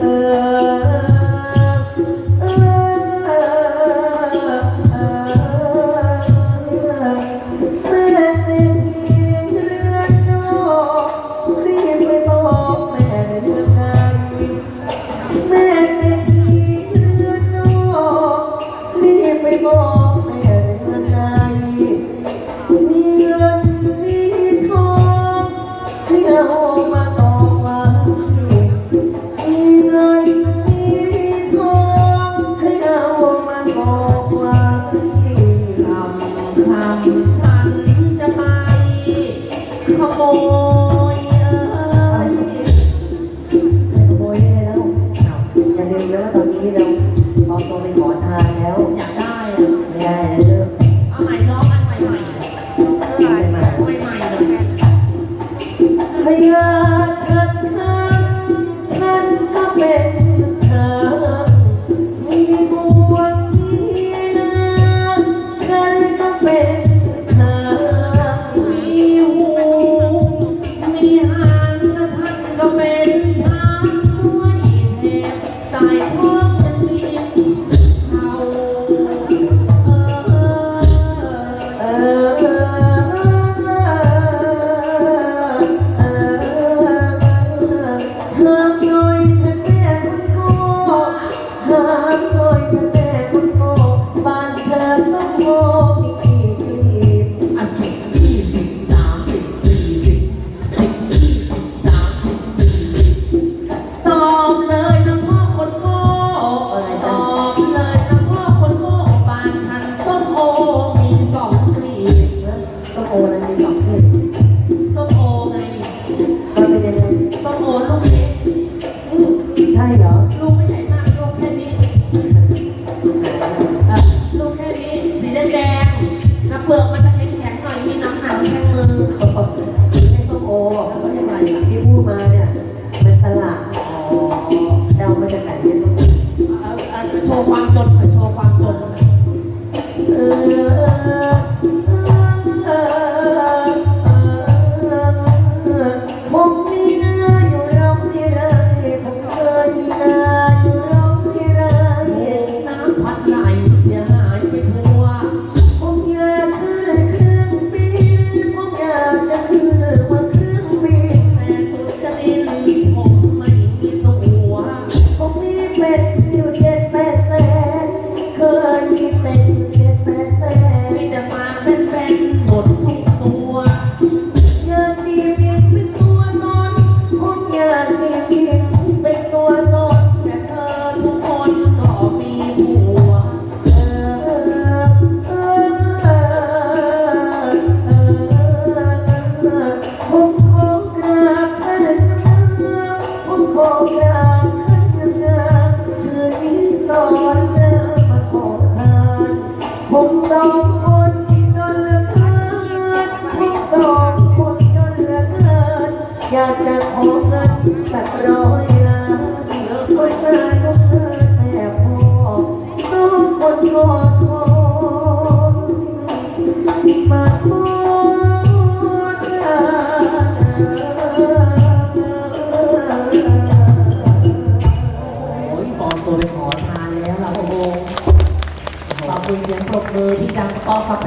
เออ Okay. ความจนหน่อยโชว์ความจนหน่อเออผมมีนาอยู่ร่องทไรผมเคยนาองร่องทไรน้ำพัดไหลเสียหายไปทั่วผมอยากขึ้นเครื่องบินมอยาจะขึ้นบนเครื่องบินแต่สุจะดีผมไม่มีตัวผมมีเป็ดอยู่ 어,